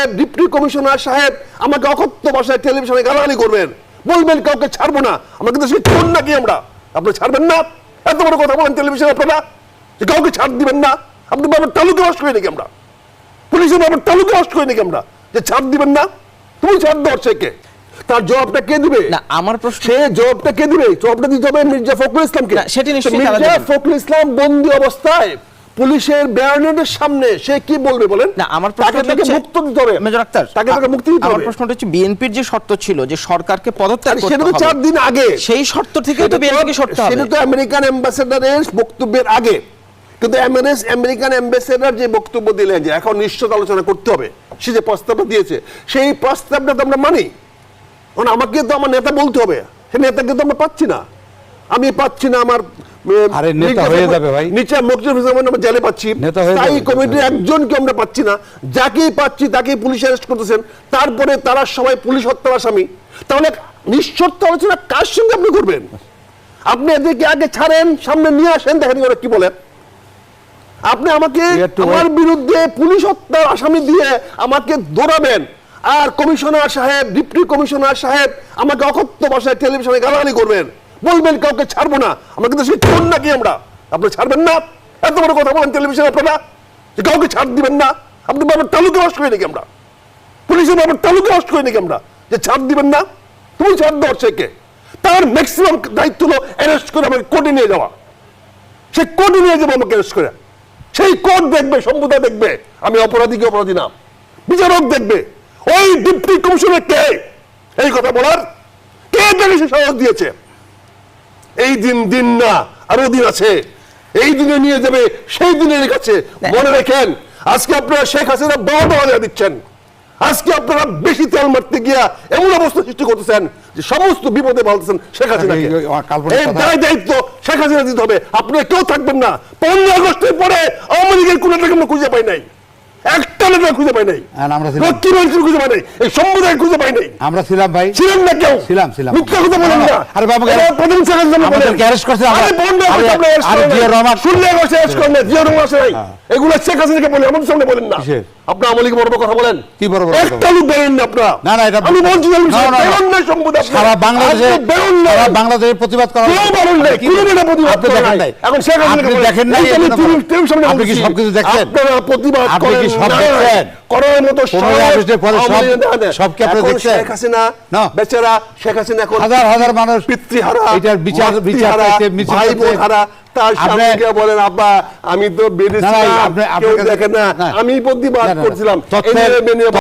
সাহেব deputy commissioner সাহেব আমাকে অকথ্য ভাষায় টেলিভিশনে গালাগালি করবেন। বলবেন কাউকে ছাড়বো না। আমরা কিন্তু সেই চোর নাকি আমরা? আপনি ছাড়বেন না? এত বড় কথা বলেন টেলিভিশনে আপনারা? যে কাউকে ছাড় দিবেন না? আপনি বাবার তালুকে নষ্ট করে নাকি আমরা? পুলিশের বাবার তালুকে নষ্ট করে নাকি আমরা? যে ছাড় দিবেন না? তুমি ছাড় দেওয়ার সে কে? তার জবাবটা কে দিবে? না আমার প্রশ্ন সে জবাবটা কে দিবে? জবাবটা দিতে হবে মির্জা ফখরুল ইসলামকে। সেটি মির্জা ফখরুল ইসলাম বন্দি অবস্থায় পুলিশের ব্যারনেটের সামনে সে কি বলবে বলেন? না আমার তাকে প্রশ্ন তাকে হচ্ছে মুক্ত দিতে হবে। মেজর আক্তার তাকে তাকে মুক্তি দিতে আমার হবে। প্রশ্নটা হচ্ছে বিএনপির যে শর্ত ছিল যে সরকারকে পদত্যাগ করতে সেটা তো চার হবে দিন আগে। সেই শর্ত থেকে তো বিএনপিকে সরতে হবে। সেটা তো আমেরিকান অ্যাম্বাসেডারের বক্তব্যের আগে। কিন্তু আমেরিকান আমেরিকান অ্যাম্বাসেডার যে বক্তব্য দিলেন যে এখন নিশ্চিত আলোচনা করতে হবে সে যে প্রস্তাবটা দিয়েছে সেই প্রস্তাবটা তো আমরা মানি। কারণ আমাকে তো আমার নেতা বলতে হবে সে নেতাকে তো আমরা পাচ্ছি না। আমি পাচ্ছি না আমার আরে নেতা হয়ে যাবে ভাই। নিচে মকসুদ হোসেন আমরা জেলে পাচ্ছি। তাই। কমিটির একজনকে আমরা পাচ্ছি না। যাকেই পাচ্ছি তাকেই পুলিশ অ্যারেস্ট করতেছেন। তারপরে তারা সবাই পুলিশ হত্যার আসামি। তাহলে নিঃশর্ত আলোচনা কার সঙ্গে আপনি করবেন? আপনি এদেরকে আগে ছাড়েন সামনে নিয়ে আসেন দেখেন ওরা কি বলে। আপনি আমাকে আমার বিরুদ্ধে পুলিশ হত্যার আসামি দিয়ে আমাকে দৌড়াবেন। আর কমিশনার সাহেব ডিপ্টি কমিশনার সাহেব আমাকে অকথ্য ভাষায় টেলিভিশনে গালাগালি করবেন। বলবেন কাউকে, ছাড়বো না। আমরা কিন্তু সেই চোর নাকি আমরা। আপনি ছাড়বেন না। এত বড় কথা বলেন টেলিভিশনে আপনারা, যে কাউকে ছাড় দিবেন না। আপনি বাবার তালুকে নষ্ট করে নাকি আমরা? পুলিশের বাবার তালুকে নষ্ট করে নাকি আমরা? যে ছাড় দিবেন না। তুমি ছাড় দেওয়ার সে কে? তার ম্যাক্সিমাম দায়িত্ব হলো অ্যারেস্ট করে আমাকে কোর্টে নিয়ে যাওয়া। সে কোর্টে নিয়ে যাব আমাকে অ্যারেস্ট করে। সেই কোর্ট দেখবে সম্প্রদায় দেখবে। আমি অপরাধী কি অপরাধী না? বিচারক দেখবে। ওই ডিপ্টি কমিশনার কে? এই কথা বলার কে তাকে সে সাহস দিয়েছে? এই দিন দিন না আরও দিন আছে। এই দিনে নিয়ে যাবে সেই দিনের কাছে। মনে রাখেন আজকে আপনারা শেখ হাসিনা বাবা বাবা দিচ্ছেন। আজকে আপনারা বেশি তেল মারতে গিয়া এমন অবস্থা সৃষ্টি করতেছেন যে সমস্ত বিপদে বলতেছেন শেখ হাসিনাকে। এই-। দায় দায়িত্ব শেখ হাসিনা দিতে হবে। আপনারা কেউ থাকবেন না। পনেরো আগস্টের পরে আওয়ামী লীগের কোন খুঁজে পাই নাই। একটা লোক খুঁজে পাই নাই আমরা ছিলাম। লক্ষ্মী মানুষের খুঁজে পাই নাই এই সম্প্রদায় খুঁজে পাই নাই আমরা ছিলাম ভাই ছিলাম না কেউ ছিলাম, ছিলাম। মিথ্যা কথা বলেন না আরে বাবা, প্রথম সেকেন্ড জন্য বলেন। arrest করছে, আরে বন্ধ আগস্ট আরে- আমরা আরে জিয়া রহমান- শুনলে গেছে arrest করেন জিয়া রহমান আসে নাই। এগুলো শেখ হাসিনাকে বলে আমাদের সামনে বলেন না? আপনি আওয়ামী বড় বড় কথা বলেন কি বড় বড় একটা লোক বেরোন না আপনারা না, না, এটা- আমি বলছি আমি না, না, না। বেরোন না সম্প্রদায় সারা বাংলাদেশে বেরোন না সারা বাংলাদেশে প্রতিবাদ করা কেউ হচ্ছে। বারণ কোনো নেতা প্রতিবাদ আপনি দেখেন নাই। নাই। এখন শেখ আপনি দেখেন নাই, আমি এই জন্য টিভি- বলেন। টিভির সামনে আপনি কি সবকিছু দেখছেন? আপনারা প্রতিবাদ আপনি কি সব দেখছেন? করার মতো পনেরোই সময় আগস্টের পরে আওয়ামী সব- লীগের দেখা দেয়। সব কি আপনারা দেখছেন? শেখ হাসিনা বেচারা শেখ হাসিনা এখন হাজার হাজার মানুষ পিতৃহারা এটার বিচার- বিচার মিছিল তার সামনে বলেন আব্বা আমি তো কেউ দেখে না। আমি প্রতিবাদ। করছিলাম